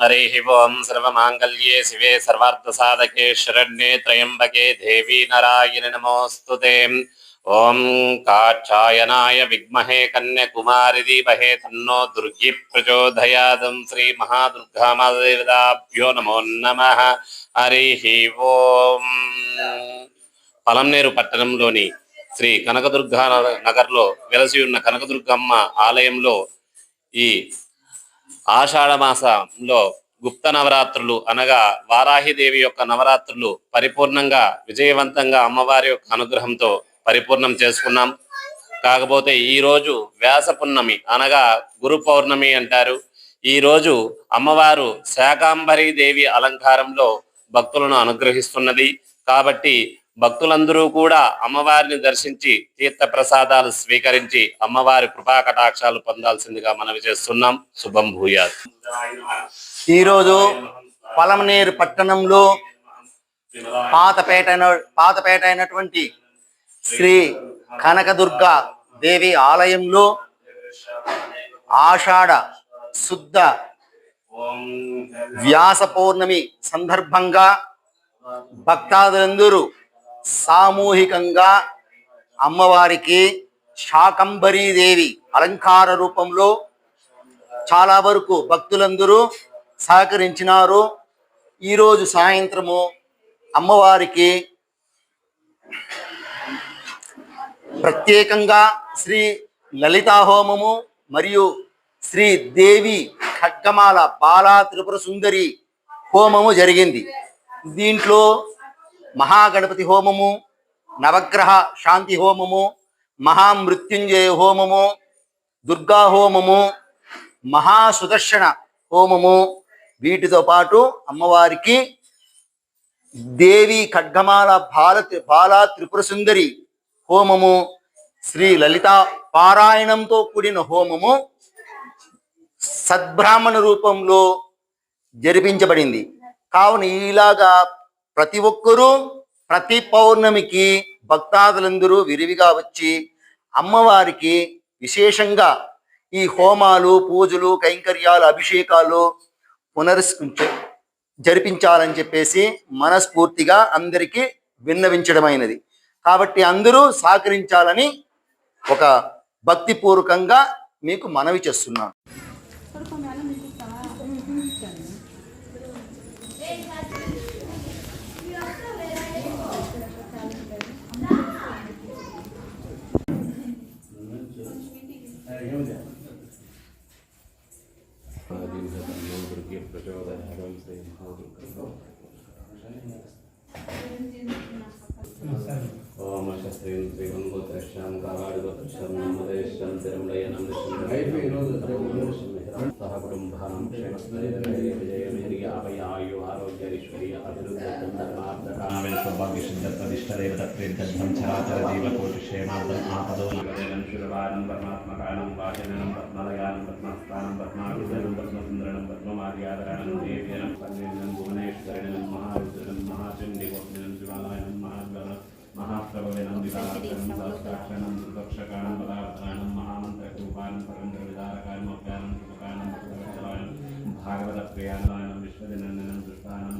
हरिः ओम् सर्वमाङ्गल्ये शिवे सर्वार्थसाधके शरण्ये त्र्यम्बके देवी नारायणि नमोऽस्तु ते ॐ काक्षायनाय विद्महे कन्याकुमारि धीमहे तन्नो दुर्गी प्रचोदयादं श्रीमहादुर्गामादेवताभ्यो नमो नमः హరిః ఓం పలంనేరు పట్టణంలోని శ్రీ కనకదుర్గా నగర్లో వెలసి ఉన్న కనకదుర్గమ్మ ఆలయంలో ఈ ఆషాఢమాసంలో గుప్త నవరాత్రులు అనగా వారాహిదేవి యొక్క నవరాత్రులు పరిపూర్ణంగా విజయవంతంగా అమ్మవారి యొక్క అనుగ్రహంతో పరిపూర్ణం చేసుకున్నాం. కాకపోతే ఈ రోజు వ్యాస పున్నమి అనగా గురు పౌర్ణమి అంటారు. ఈ రోజు అమ్మవారు శాకాంబరి దేవి అలంకారంలో భక్తులను అనుగ్రహిస్తున్నది. కాబట్టి భక్తులందరూ కూడా అమ్మవారిని దర్శించి తీర్థ ప్రసాదాలు స్వీకరించి అమ్మవారి కృపా కటాక్షాలు పొందాల్సిందిగా మనవి చేస్తున్నాం. శుభం భూయాత్. ఈరోజు పలమనేరు పట్టణంలో పాతపేట అయిన- పాతపేట అయినటువంటి శ్రీ కనకదుర్గ దేవి ఆలయంలో ఆషాఢ శుద్ధ వ్యాస పౌర్ణమి సందర్భంగా భక్తాదులందరూ సామూహికంగా అమ్మవారికి శాకంబరీ దేవి అలంకార రూపంలో చాలా వరకు భక్తులందరూ సహకరించినారు. ఈరోజు సాయంత్రము అమ్మవారికి ప్రత్యేకంగా శ్రీ లలితా హోమము మరియు శ్రీ దేవి ఖడ్గమాల బాలా త్రిపుర సుందరి హోమము జరిగింది. దీంట్లో మహాగణపతి హోమము నవగ్రహ శాంతి హోమము మహామృత్యుంజయ హోమము దుర్గా హోమము మహాసుదర్శన హోమము. వీటితో పాటు అమ్మవారికి దేవి ఖడ్గమాల బాల బాలా త్రిపుర సుందరి హోమము శ్రీ లలిత పారాయణంతో కూడిన హోమము సద్బ్రాహ్మణ రూపంలో జరిపించబడింది. కావున ఇలాగా ప్రతి ఒక్కరూ ప్రతి పౌర్ణమికి భక్తాదులందరూ విరివిగా వచ్చి అమ్మవారికి విశేషంగా ఈ హోమాలు పూజలు కైంకర్యాలు అభిషేకాలు పునరుస్ జరిపించాలని చెప్పేసి మనస్ఫూర్తిగా అందరికీ విన్నవించడమైనది. కాబట్టి అందరూ సహకరించాలని ఒక భక్తిపూర్వకంగా మీకు మనవి చేస్తున్నాను. ఓం శస్త్రీం శ్రీవం గోత్రశ్యాం సౌభాగ్య సిద్ధ ప్రతిష్టదేవ తత్ప్రీత్యర్థం చరాచర జీవకోటిక్షేమార్థం ఆపదో నగదేనం పరమాత్మకానం వాచనం పద్మలయానం పద్మస్థానం పద్మాభిధనం పద్మసుందరణం పద్మమార్యాదరణం దేవ్యనం సంగీనం భువనేశ్వరిణం మహారుద్రం మహాచండిగోత్రం శివాలయం మహాద్వరం మహాప్రభవినం విదారణం సాక్షాక్షణం దుర్దక్షకాణం పదార్థానం మహామంత్రకూపానం పరంద్ర విదారకానం అభ్యానం కృపకానం భాగవత ప్రియానాయనం విశ్వదినందనం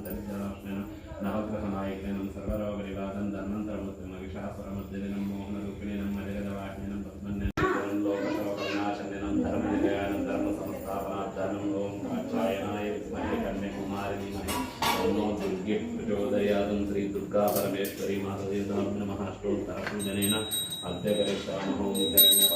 దుష్టానం దరిద్రలోష్ణనం నవగ్రహనాయకనం సర్వరోగ నివాసం ధర్మంతరముత్తం అవిశాస్వరముద్దినం మోహనరూపిణినం మరిగదవాహినం పద్మన్యం లోకశోకవినాశనం ధర్మనిలయానం ధర్మ సంస్థాపనార్థానం ఓం కాక్షాయనాయ విద్మహే కన్యకుమారి ధీమహి తన్నో దుర్గే ప్రచోదయాదం శ్రీ దుర్గా పరమేశ్వరి మాతదేవం నమః స్తోత్రపూజనేన అద్యగరిష్టామహోం హిరణ్యపాత్రం రవి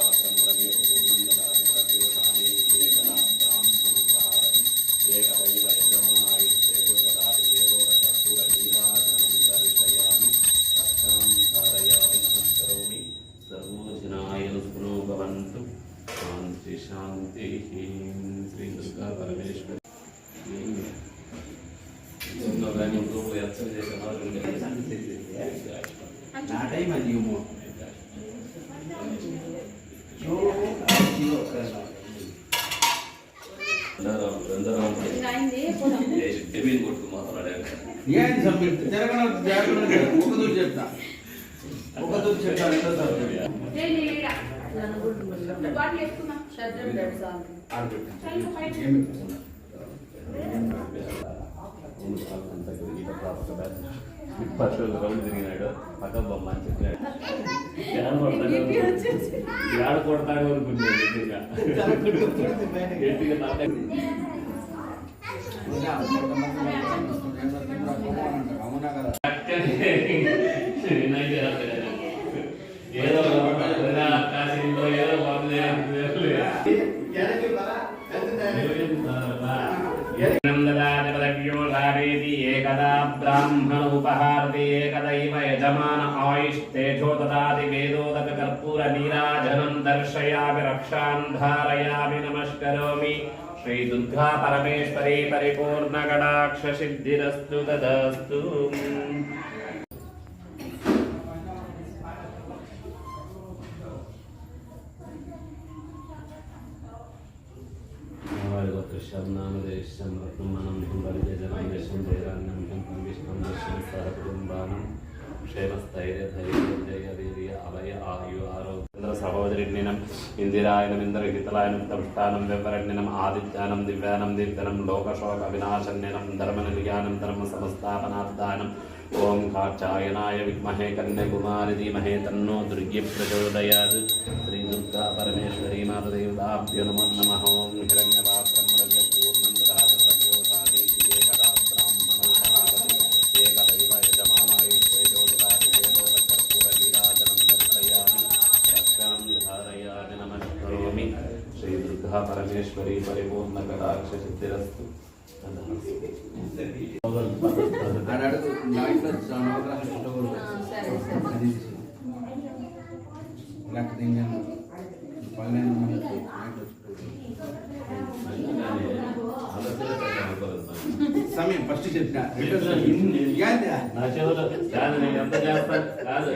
శాంతి శ్రీ దుర్గా పరమేశ్వరి కానీ చేసిన ఏం జరగడం ఒక దూరు చెప్తా ఒక దూరు చెప్తా. రెండో చెప్తా బాటిల్ తిరిగినాడు పక్క బొమ్మ అని చెప్పినాడు ఏడ కొడతాడు అనుకున్నాడు గట్టిగా అవునా కదా ఏదో కాశీలో ఏదో బాగుంది ఏకదా బ్రాహ్మణ ఉపహారతి ఏకదైవ యజమాన ఆయుష్ేజో దదాతి వేదోదక కర్పూర నీరాజనం దర్శయామి రక్షాన్ ధారయామి నమస్కరోమి శ్రీ దుర్గా పరమేశ్వరి పరిపూర్ణ بشرنا من الشم رحمنا منهم بل جزرا لشم جيرانا അഭയ ആയു ആരോഗ്യ സഹോദരജ്ഞനം ഇന്ദിരായനം ഇന്ദ്രഹിതലായനം തവിഷ്ടാനം വെവരജ്ഞനം ആദിത്യാനം ദിവ്യാനം ദീപ്തനം ലോകശോക വിനാശന്യനം ധർമ്മനിര്യാനം ധർമ്മസമസ്ഥാപനാദാനം ഓം കാക്ഷായനായ വിഗ്മഹേ കന്യകുമാരി ധീമഹേ തന്നോ ദുർഗ്യ ശ്രീ ദുർഗാ പരമേശ്വരീ മാതദേവതാഭ്യോ നമോ നമ ഓം ഹിരണ്യപാ ఇంకేం పన్నెండు మంది నైట్ వచ్చి సమయం ఫస్ట్ చెప్పిన? నా చెవులో ఎంత చేస్తాను కాదు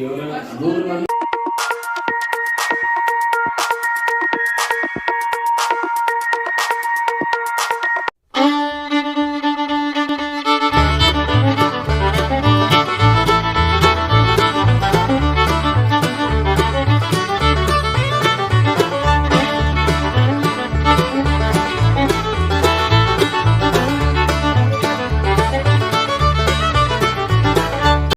ఎవరు